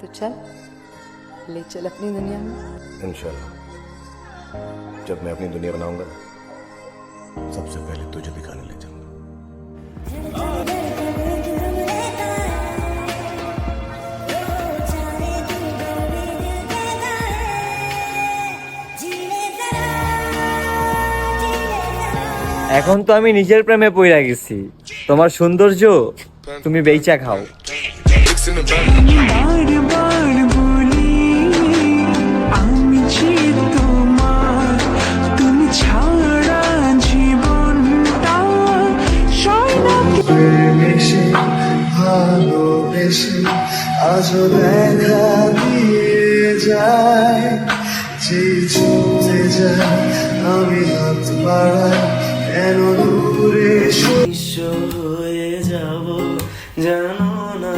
तो चल ले चल अपनी दुनिया में इंशाल्लाह जब मैं अपनी दुनिया बनाऊंगा ना सबसे पहले तुझे दिखाने ले जाऊंगा এখন তো আমি নিজের প্রেমে পইরা গেছি তোমার সৌন্দর্য তুমি বেইচা খাও ভালোবেসে আজও দেখা দিয়ে যায়। যে চলে যায়, আমি হাত বাড়াই কেন দূরে হয়ে যাব, জানো না।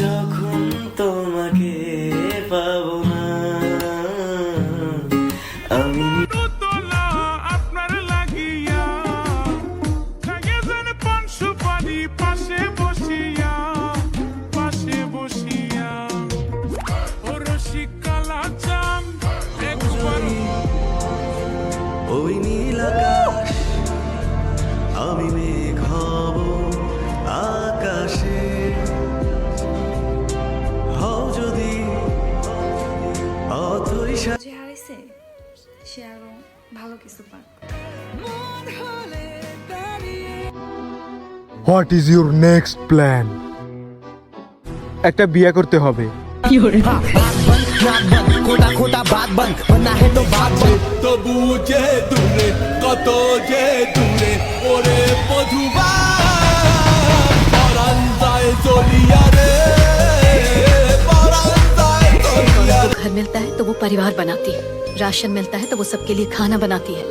যখন তোমাকে পাবো না ওই নীল আকাশ আমি মেঘ হব আকাশে। হও যদি অথই যে হারাইছে সে আরও ভালো কিছু পাক। What is your next plan একটা বিয়ে করতে হবে। তবু যে দূরে কত যে দূরে ওরে মধুবা পরান যায় চলিয়া রে পরান যায় চলিয়া घर मिलता है तो वो परिवार बनाती है राशन मिलता है तो वो सबके लिए खाना बनाती है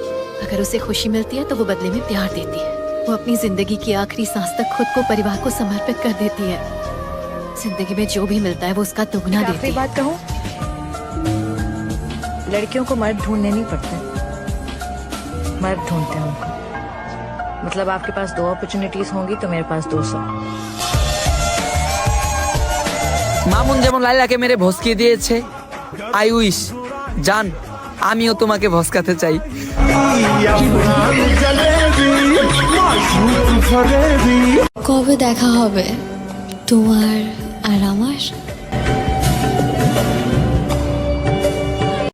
अगर उसे खुशी मिलती है तो वो बदले में प्यार देती है वो अपनी जिंदगी की आखिरी सांस तक खुद को परिवार को समर्पित कर देती है जिंदगी में जो भी मिलता है वो उसका दुगना देती आखिरी है बात कहूँ लड़कियों को मर्द ढूंढने नहीं पड़ते मर्द ढूंढते हैं उनको मतलब आपके पास दो अपॉर्चुनिटीज होंगी तो मेरे पास दो सौ মামুন যেমন লাইলাকে মেরে ভসকিয়ে দিয়েছে আই উইশ জান আমিও তোমাকে ভসকাতে চাই কবে দেখা হবে তোমার আর আমার